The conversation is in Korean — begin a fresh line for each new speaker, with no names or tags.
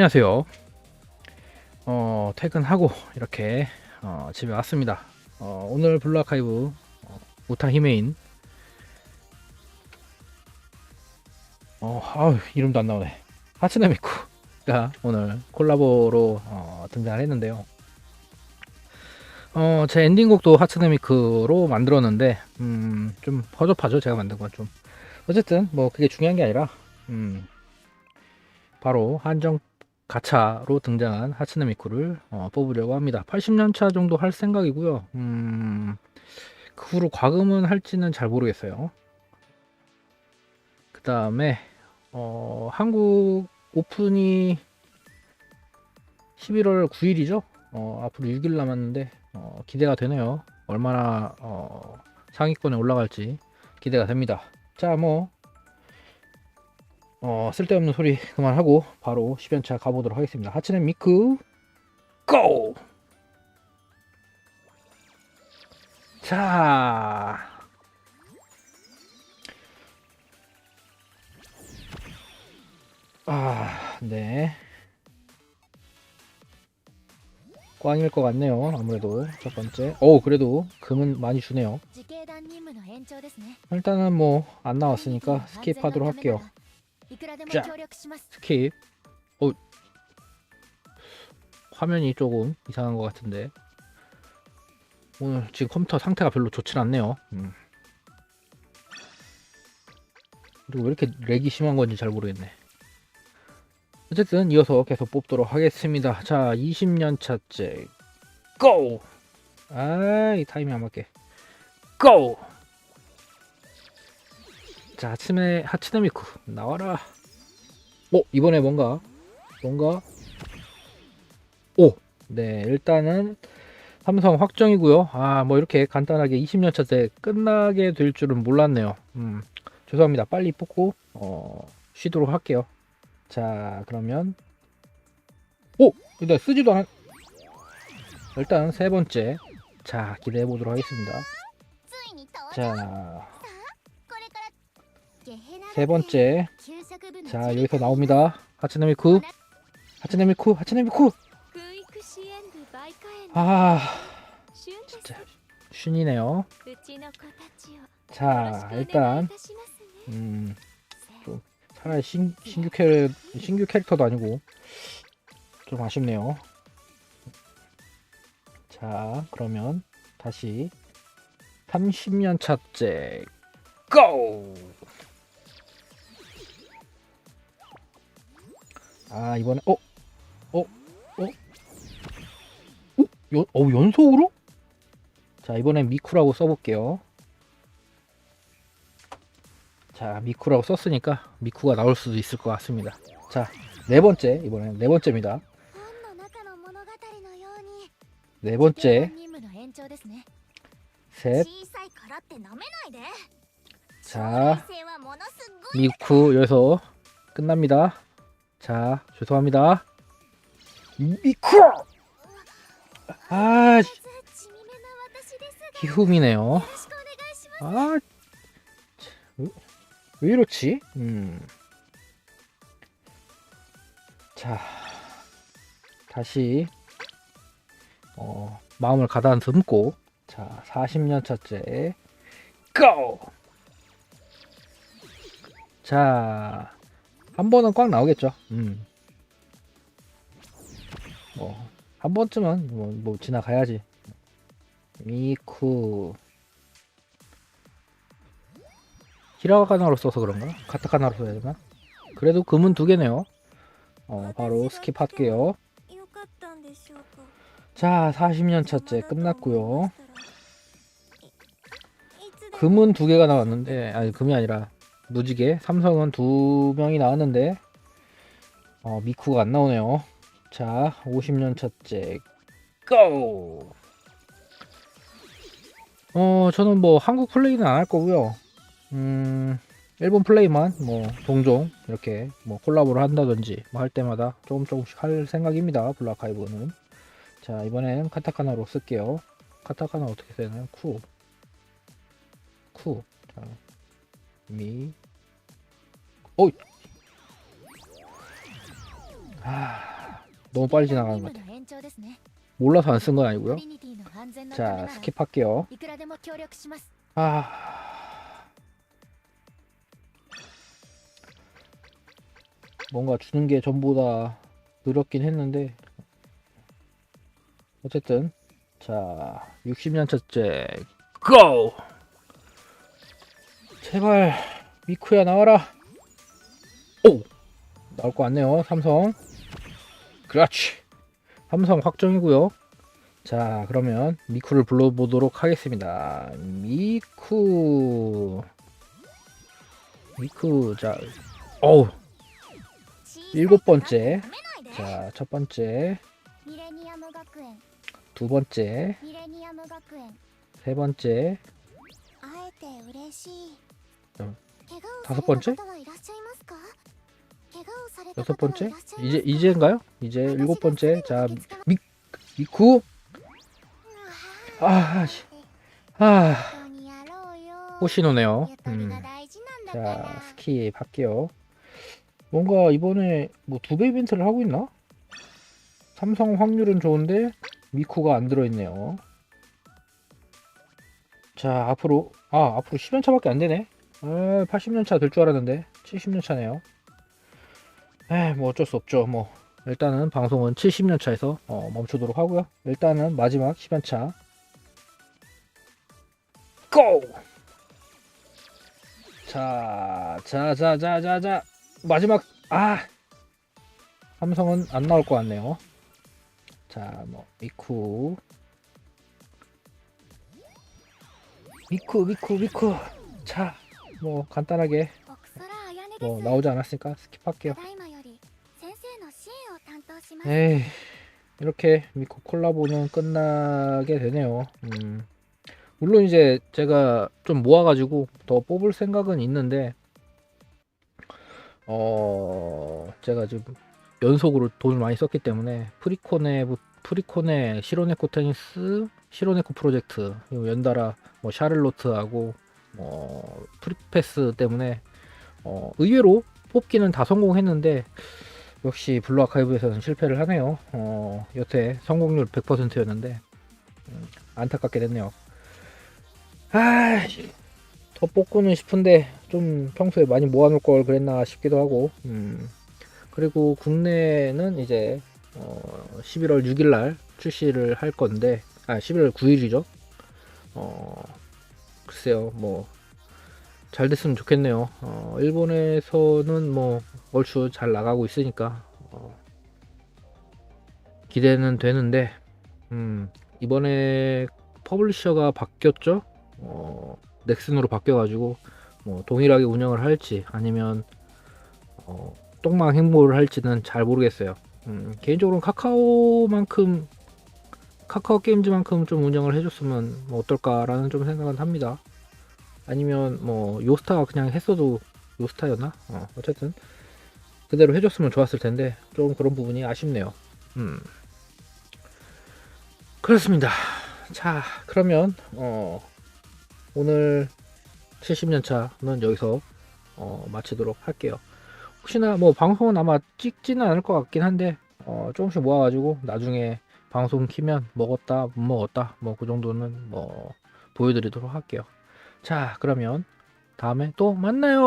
안녕하세요. 어, 퇴근하고 이렇게 어, 집에 왔습니다. 어, 오늘 블루아카이브 어, 우타 히메인 어, 아우, 이름도 안 나오네. 하츠네미쿠가 오늘 콜라보로 어, 등장을 했는데요. 어, 제 엔딩곡도 하츠네미쿠로 만들었는데 음, 좀 허접하죠. 제가 만든 건 좀. 어쨌든 뭐 그게 중요한 게 아니라 음, 바로 한정 가차로 등장한 하츠네 미쿠를 어, 뽑으려고 합니다. 80년 차 정도 할 생각이고요. 음, 그 후로 과금은 할지는 잘 모르겠어요. 그 다음에 어, 한국 오픈이 11월 9일이죠. 어, 앞으로 6일 남았는데 어, 기대가 되네요. 얼마나 어, 상위권에 올라갈지 기대가 됩니다. 자, 뭐 어, 쓸데없는 소리 그만하고 바로 10연차 가보도록 하겠습니다. 하츠네 미크 고! 자 아, 네. 꽝일 것 같네요. 아무래도 첫 번째. 오, 그래도 금은 많이 주네요. 일단은 뭐 안 나왔으니까 스킵하도록 할게요.
자,
스킵. 어, 화면이 조금 이상한 것 같은데. 오늘 지금 컴퓨터 상태가 별로 좋진 않네요. 음. 그리고 왜 이렇게 렉이 심한 건지 잘 모르겠네. 어쨌든 이어서 계속 뽑도록 하겠습니다. 자, 20년 차째. 고! 아, 이 타이밍 안 맞게. 고! 자, 아침에 하츠네미쿠 나와라. 어 이번에 뭔가 뭔가 오, 네, 일단은 삼성 확정이고요. 아, 뭐 이렇게 간단하게 20년차 때 끝나게 될 줄은 몰랐네요. 음, 죄송합니다. 빨리 뽑고 어, 쉬도록 할게요. 자, 그러면 오, 일단 쓰지도 않. 일단 세 번째 자 기대해 보도록 하겠습니다. 자. 세 번째. 자, 여기서 나옵니다. 하츠네미쿠. 하츠네미쿠, 하츠네미쿠. 아, 진짜 쉰이네요. 자, 일단 음, 좀 차라리 신, 신규 캐 신규 캐릭터도 아니고 좀 아쉽네요. 자, 그러면 다시 30년 차째 고! 아 이번에 어? 어? 어? 어? 연, 어 연속으로? 자 이번엔 미쿠라고 써볼게요 자 미쿠라고 썼으니까 미쿠가 나올 수도 있을 것 같습니다 자 네번째 이번엔 네번째입니다 네번째 셋자 미쿠 여기서 끝납니다 자, 죄송합니다. 미쿠! 아, 기후미네요. 아, 왜 이렇지? 음. 자, 다시 어, 마음을 가다듬고 자, 40년 차째 고! 자, 한 번은 꽉 나오겠죠. 음. 뭐, 한 번쯤은 뭐, 뭐 지나가야지. 미쿠. 히라가나로 써서 그런가? 카타카나로 써야 되나? 그래도 금은 두 개네요. 어, 바로 스킵할게요. 자, 40년 차째 끝났고요. 금은 두 개가 나왔는데, 아니 금이 아니라 무지개. 삼성은 두 명이 나왔는데, 어, 미쿠가 안 나오네요. 자, 50년 차째 고! 어, 저는 뭐 한국 플레이는 안 할 거고요. 음, 일본 플레이만 뭐 종종 이렇게 뭐 콜라보를 한다든지 뭐 할 때마다 조금 조금씩 할 생각입니다. 블라카이브는. 자, 이번엔 카타카나로 쓸게요. 카타카나 어떻게 쓰나요? 쿠. 쿠. 자, 미. 어. 아, 너무 빨리 지나가는 것 같아. 몰라서 안 쓴 건 아니고요. 자, 스킵할게요. 아. 뭔가 주는 게 전보다 늘었긴 했는데 어쨌든 자 60년 첫째 고! 제발 미쿠야 나와라 나올 것 같네요. 삼성. 그렇지. 삼성 확정이고요. 자, 그러면 미쿠를 불러보도록 하겠습니다. 미쿠. 미쿠. 자, 어우. 일곱 번째. 자, 첫 번째. 두 번째. 세 번째.
어,
다섯 번째? 여섯 번째? 이제 이제인가요? 이제 일곱 번째. 자, 미 미쿠.
아,
아 씨. 아.
아.
호시노네요. 음.
음.
자, 스키 바뀌요. 뭔가 이번에 뭐 두 배 이벤트를 하고 있나? 삼성 확률은 좋은데 미쿠가 안 들어있네요. 자, 앞으로 아, 앞으로 10년차밖에 안 되네. 아, 80년차 될 줄 알았는데 70년차네요. 에뭐 어쩔 수 없죠. 뭐 일단은 방송은 70년 차에서 어, 멈추도록 하고요. 일단은 마지막 10년 차. 고! 자, 자, 자, 자, 자, 자. 마지막 아. 삼성은 안 나올 것 같네요. 자, 뭐 미쿠. 미쿠, 미쿠, 미쿠. 자, 뭐 간단하게
뭐,
뭐 나오지 않았으니까 스킵할게요.
네,
에이, 이렇게 미쿠 콜라보는 끝나게 되네요. 음. 물론 이제 제가 좀 모아가지고 더 뽑을 생각은 있는데, 어, 제가 지금 연속으로 돈을 많이 썼기 때문에 프리코네, 프리코네, 시로네코 테니스, 시로네코 프로젝트, 그리고 연달아 뭐 샤를로트하고 뭐 프리패스 때문에 어, 의외로 뽑기는 다 성공했는데 역시 블루 아카이브에서는 실패를 하네요. 어, 여태 성공률 100%였는데 음, 안타깝게 됐네요. 아, 더 뽑고는 싶은데 좀 평소에 많이 모아놓을 걸 그랬나 싶기도 하고. 음, 그리고 국내는 이제 어, 11월 6일날 출시를 할 건데, 아 11월 9일이죠. 어, 글쎄요, 뭐 잘 됐으면 좋겠네요. 어, 일본에서는 뭐 얼추 잘 나가고 있으니까 어, 기대는 되는데 음, 이번에 퍼블리셔가 바뀌었죠. 어, 넥슨으로 바뀌어가지고 뭐 동일하게 운영을 할지 아니면 어, 똥망 행보를 할지는 잘 모르겠어요. 음, 개인적으로는 카카오만큼 카카오 게임즈만큼 좀 운영을 해줬으면 뭐 어떨까라는 좀 생각은 합니다. 아니면 뭐 요스타가 그냥 했어도 요스타였나? 어, 어쨌든 그대로 해줬으면 좋았을 텐데 좀 그런 부분이 아쉽네요. 음. 그렇습니다. 자, 그러면 어, 오늘 70년 차는 여기서 어, 마치도록 할게요. 혹시나 뭐 방송은 아마 찍지는 않을 것 같긴 한데 어, 조금씩 모아가지고 나중에 방송 키면 먹었다 못 먹었다 뭐 그 정도는 뭐 보여드리도록 할게요. 자, 그러면 다음에 또 만나요.